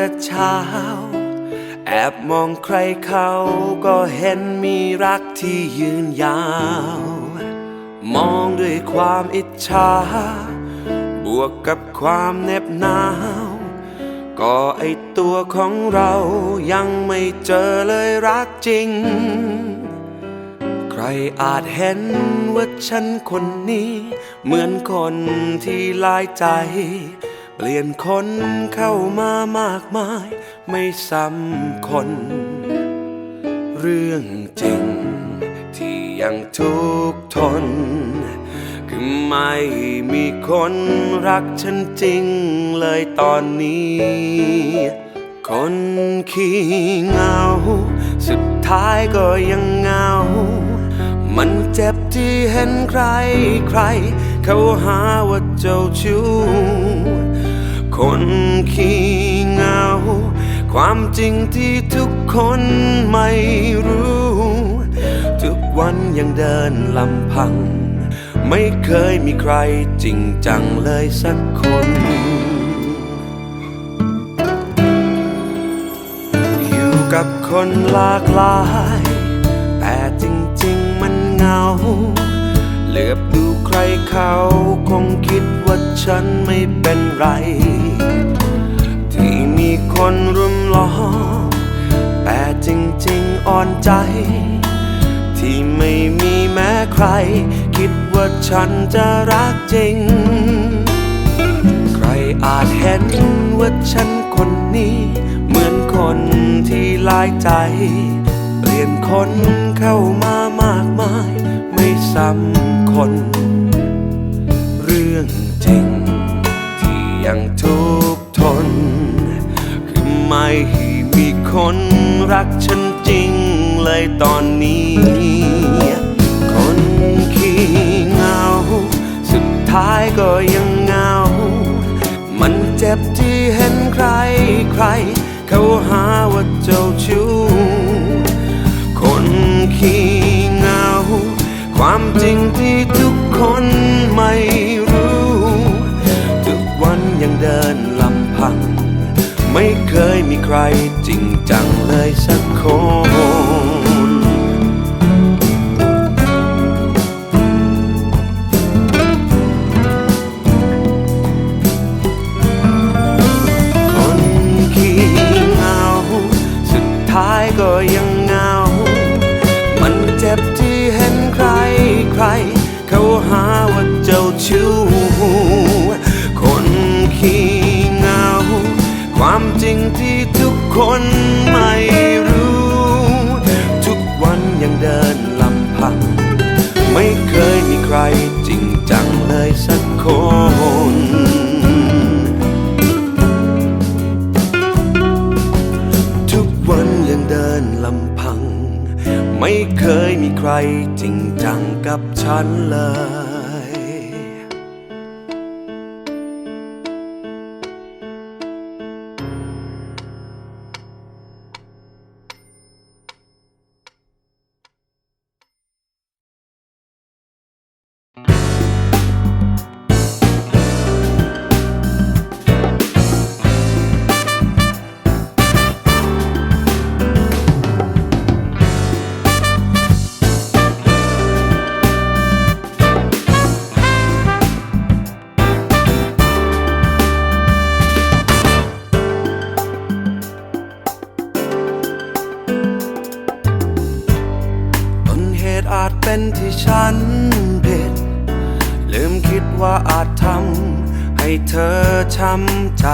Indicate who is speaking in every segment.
Speaker 1: แต่เช้า แอบมองใครเขาก็เห็นมีรักที่ยืนยาว มองด้วยความอิจฉา บวกกับความเน็บหนาว ก็ไอตัวของเรายังไม่เจอเลยรักจริง ใครอาจเห็นว่าฉันคนนี้ เหมือนคนที่ลายใจ เปลี่ยนคนเข้ามามากมาย ไม่ซ้ำคน เรื่องจริง ที่ยังทุกทน คือไม่มีคนรักฉันจริงเลยตอนนี้ คนขี้เหงา สุดท้ายก็ยังเหงา มันเจ็บที่เห็นใครใคร เขาหาว่าเจ้าชู้ คนขี้เหงา ความจริงที่ทุกคนไม่รู้ ทุกวันยังเดินลำพัง ไม่เคยมีใครจริงจังเลยสักคนอยู่กับคนหลากหลาย แต่จริง ๆ มันเหงา เหลือบดู ใครเขาคงคิดว่าฉันไม่เป็นไร ที่มีคนรุมล้อมแต่จริงๆอ่อนใจ ที่ไม่มีแม้ใคร คิดว่าฉันจะรักจริง ใครอาจเห็นว่าฉันคนนี้ เหมือนคนที่ลายใจ เปลี่ยนคนเข้ามามากมาย ไม่ซ้ำคน รื่องจริง ที่ยังทุกข์ทน คือไม่มีคนรักฉันจริงเลยตอนนี้ คนขี้เหงา สุดท้ายก็ยังเหงา มันเจ็บที่เห็นใครใคร เขาหาว่าเจ้าชู้คนขี้เหงา ความจริงที่ทุกคนไม่ เคยมีใครจริงจังเลยสักคนคน อาจทำให้เธอช้ำใจ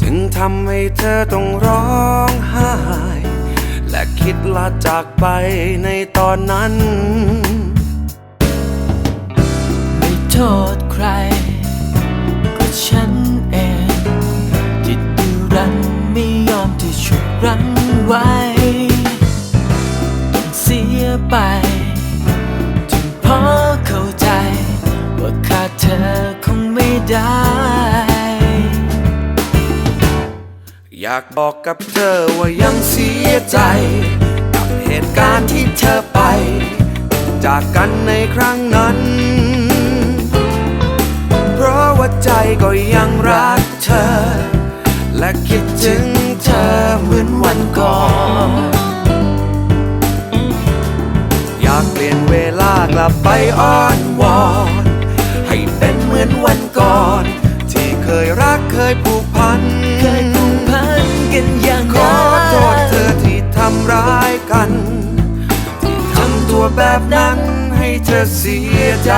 Speaker 1: จึงทำให้เธอต้องร้องไห้ และคิดลาจากไปในตอนนั้น
Speaker 2: ไม่โทษใคร ก็ฉันเองที่ดื้อรั้นไม่ยอมที่ฉุดรั้งไว้ต้องเสียไป เธอคงไม่ได้
Speaker 1: อยากบอกกับเธอว่ายังเสียใจ กับเหตุการณ์ที่เธอไป จากกันในครั้งนั้น เพราะว่าใจก็ยังรักเธอ และคิดถึงเธอเหมือนวันก่อนอยากเปลี่ยนเวลากลับไปอ้อ แบบนั้นให้เธอเสียใจ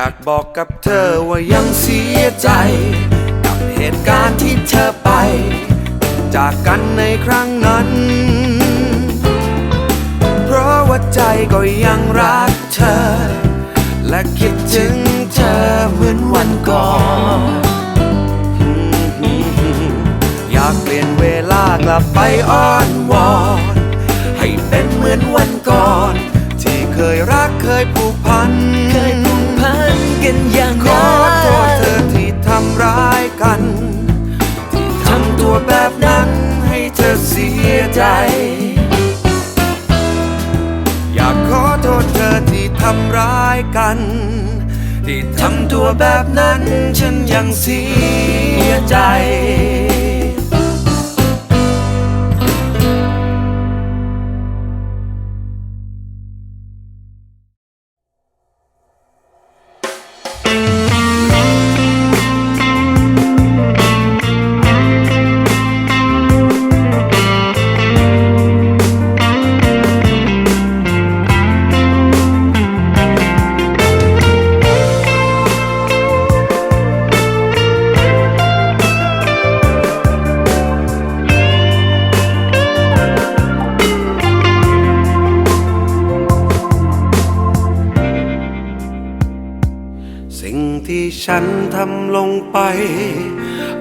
Speaker 2: อยากบอ
Speaker 1: กกับเธอว่ายังเสียใจ กับเหตุการณ์ที่เธอไป จากกันในครั้งนั้น เพราะว่าใจก็ยังรักเธอ และคิดถึงเธอเหมือนวันก่อน อยากเปลี่ยนเวลากลับไปอ้อนวอนให้เป็นเหมือนวันก่อน ที่เคยรักเคยผูกพัน
Speaker 2: เค กันอย่าง
Speaker 1: ขอโทษเธอที่ทำร้ายกันที่ทำตัวแบบนั้นให้เธอเสียใจ อยากขอโทษเธอที่ทำร้ายกัน ที่ทำตัวแบบนั้นฉันยังเสียใจ งที่ฉันทำลงไป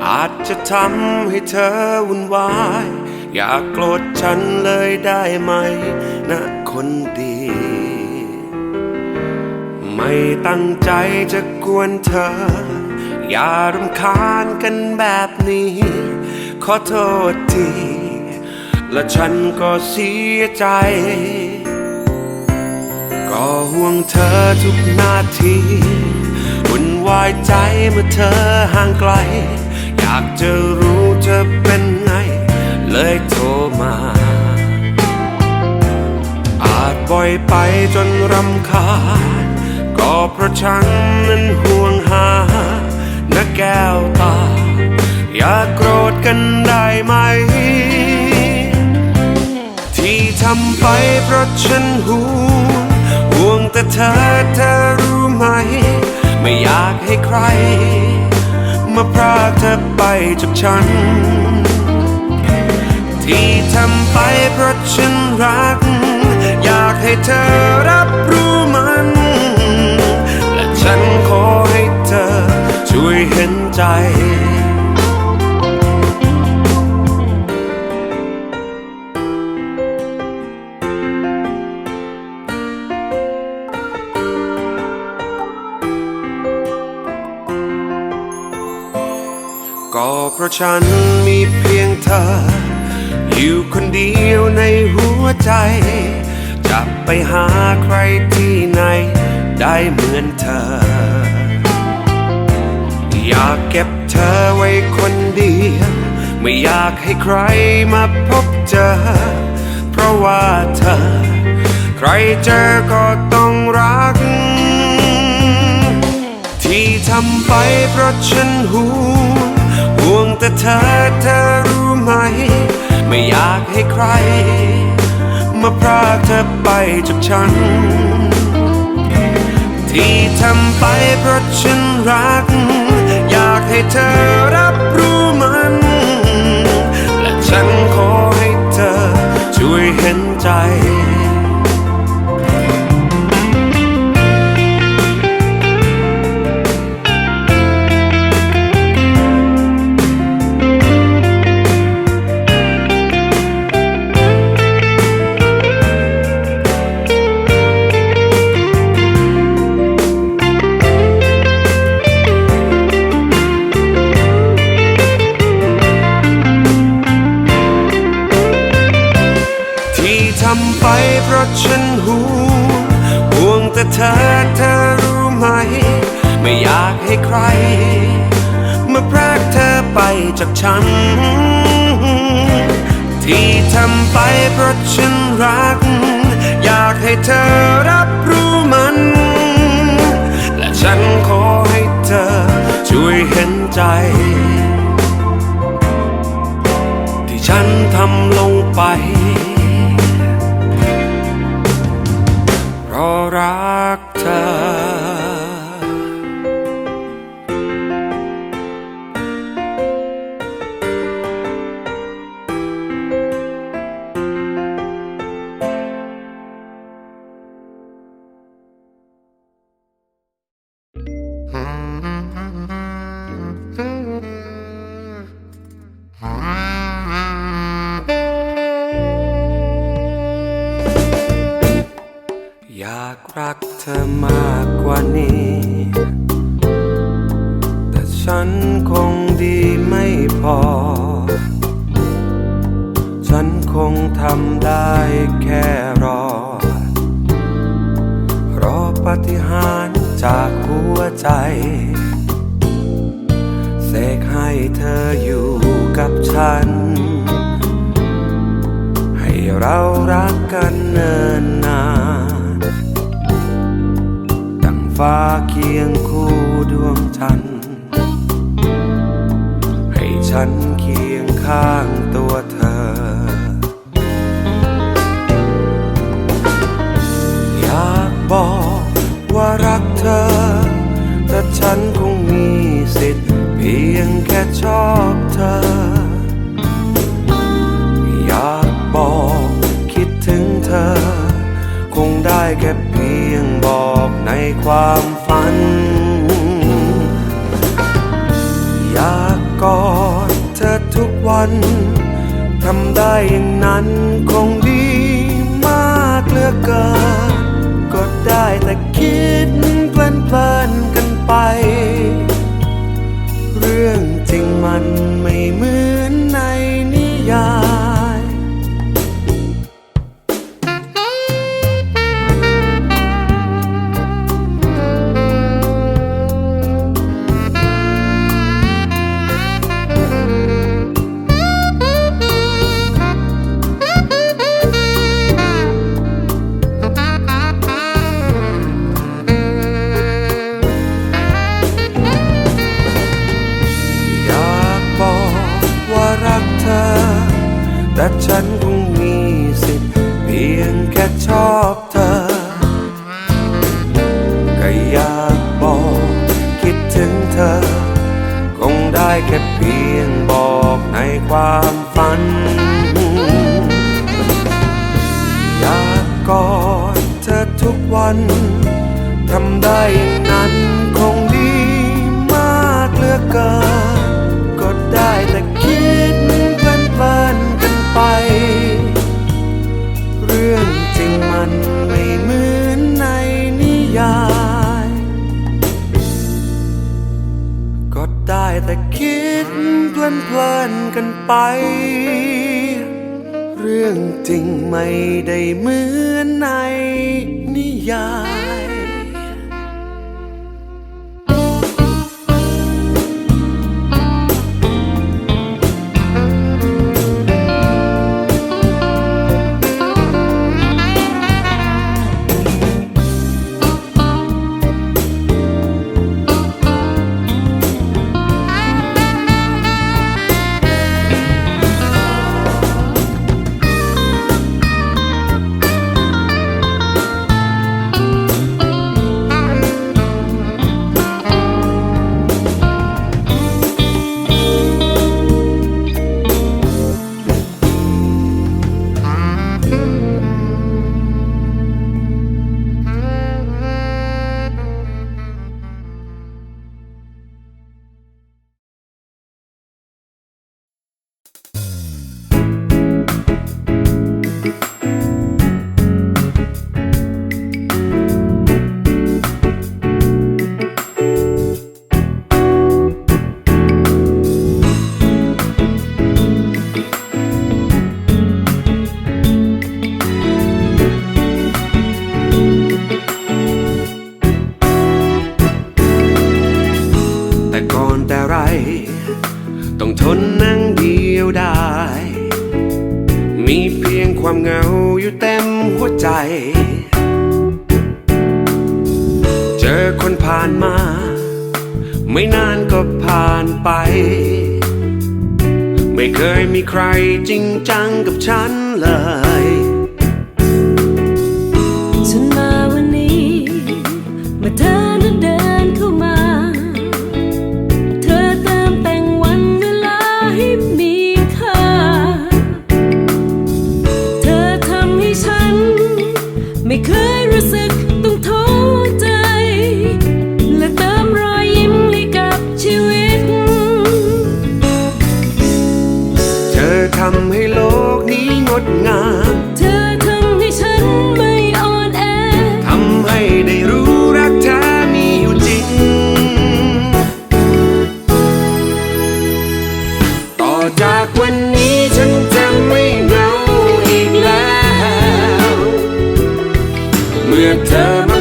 Speaker 1: อาจจะทำให้เธอวุ่นวาย อย่ากโกรธฉันเลยได้ไหม นะคนดี ไม่ตั้งใจจะกวนเธอ อย่ารำคาญกันแบบนี้ ขอโทษที และฉันก็เสียใจก็ห่วงเธอทุกนาที วายใจเมื่อเธอห่างไกล อยากจะรู้เธอเป็นไง เลยโทรมา อาจบ่อยไปจนรำคาญก็เพราะฉันนั้นห่วงหานะแก้วตา อย่าโกรธกันได้ไหม ที่ทำไปเพราะฉันห่วง ห่วงแต่เธอเธอรู้ไหมากให้ใคร มาพรากเธอไปจากฉัน ที่ทำไปเพราะฉันรัก อยากให้เธอรับรู้มัน และฉันขอให้เธอช่วยเห็นใจ ก็เพราะฉันมีเพียงเธอ อยู่คนเดียวในหัวใจ จะไปหาใครที่ไหน ได้เหมือนเธอ อยากเก็บเธอไว้คนเดียว ไม่อยากให้ใครมาพบเจอ เพราะว่าเธอ ใครเจอก็ต้องรัก ที่ทำไปเพราะฉันห่ว แต่เธอเธอรู้ไหม ไม่อยากให้ใคร มาพรากเธอไปจากฉัน ที่ทำไปเพราะฉันรัก ไปจากฉัน ที่ทำไปเพราะฉันรัก อยากให้เธอรับรู้มัน และฉันขอให้เธอช่วยเห็นใจ ที่ฉันทำลงไป เธอมา ฉันเคียงข้างตัวเธอ อยากบอกว่ารักเธอ แต่ฉันคงมีสิทธิ์เพียงแค่ชอบเธอ อยากบอกคิดถึงเธอ คงได้แค่เพียงบอกในความ ทุกวันทำได้อย่างนั้นคงดีมากเหลือเกินก็ได้แต่คิดเพลินๆกันไป เรื่องจริงมันไม่เหมือน ความฝัน อยากกอดเธอทุกวันทำได้นั้นคงดีมากเหลือเกิน เพลินกันไป เรื่องจริงไม่ได้เหมือนในนิยาย「
Speaker 3: จังกับฉันเลย
Speaker 1: time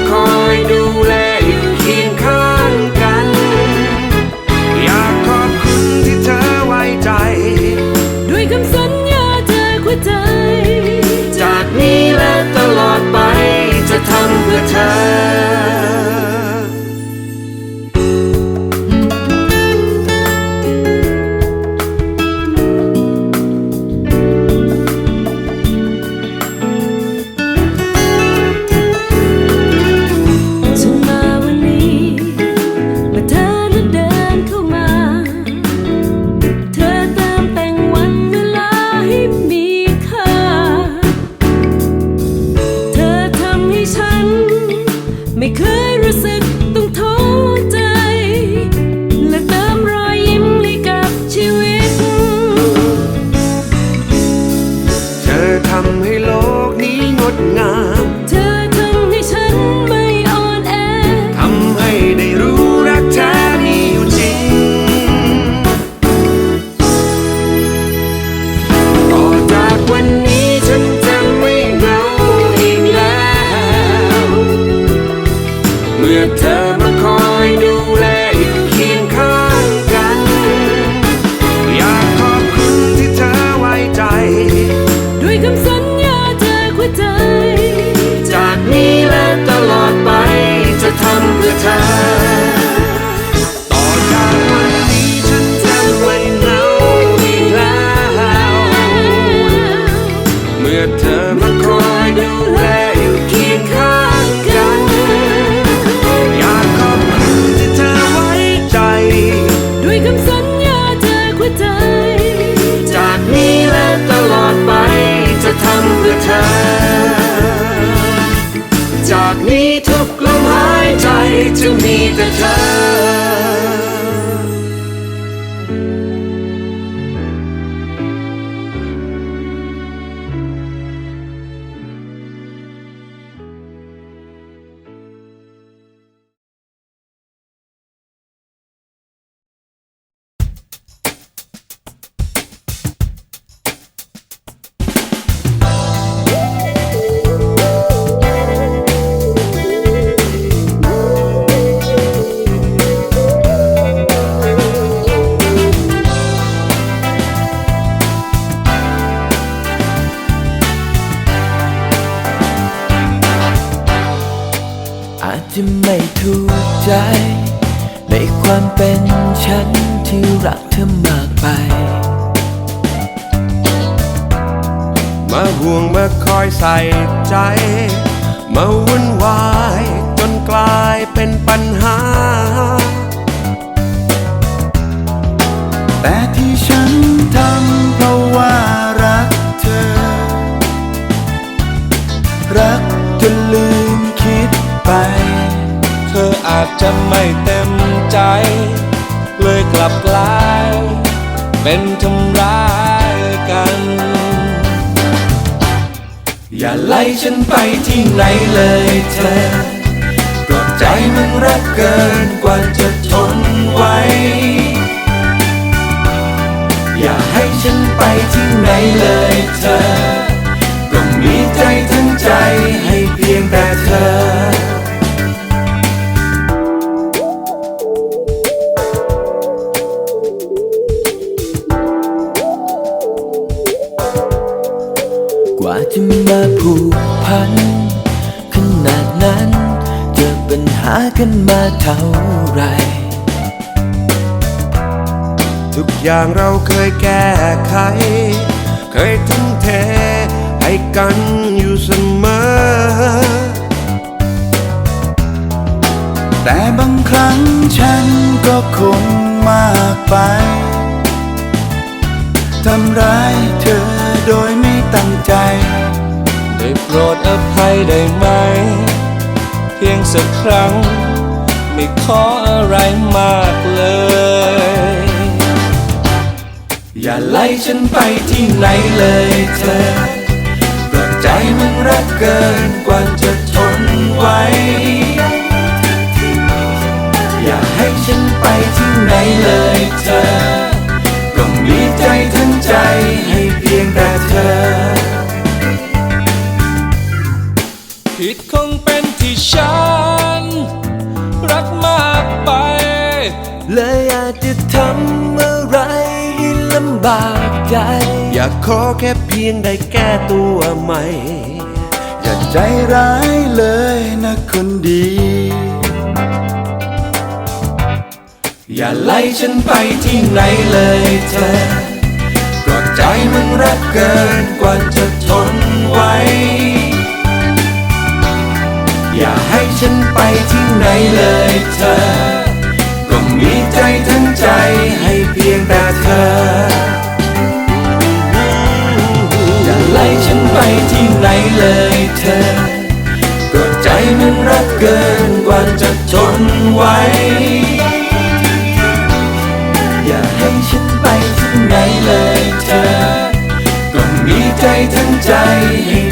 Speaker 1: to meet the time. ใจ มา
Speaker 3: วุ่นวายจน
Speaker 1: กลา
Speaker 3: ยเป็นปัญหา
Speaker 4: แต่ที่ฉันทำเพราะว่ารักเธอ รักจนลืมคิดไป เธออาจจะไม่เต็มใจ เลยกลับกลาย เป็นทำร้าย อย่าไล่ฉันไปที่ไหนเลยเธอปลดใจมันรักเกินกว่าจะทนไว้อย่าให้ฉันไปที่ไหนเลยเธอ ต้อ
Speaker 1: งมีใจ
Speaker 4: ทั้งใจ ไหม เพียงสักครั้ง ไม่ขออะไรมากเลย อย่าไล่ฉันไปที่ไหนเลยเธอเพราะใจมันรักเกินกว่าจะทนไหวอย่าให้ฉันไปที่ไหนเลยเธอ ก็มีใจทั้งใจให้เพียงแต่เธอ ผิดคงเป็นที่ฉัน รักมากไป
Speaker 2: เลยอาจจะทำอะไรให้ลำบากใจ
Speaker 1: อยากขอแค่เพียงได้แก้ตัวใหม่
Speaker 4: อย่าใจร้ายเลยนะคนดี อย่าไล่ฉันไปที่ไหนเลยเธอเพราะใจมันรักเกินกว่าจะทนไหว อย่าให้ฉันไปที่ไหนเลยเธอ ก็มีใจทั้งใจให้เพียงแต่เธอ อย่าไล่ฉันไปที่ไหนเลยเธอ ก็ใจมันรักเกินกว่าจะทนไหวอย่าให้ฉันไปที่ไหนเลยเธอ ก็มีใจทั้งใจให้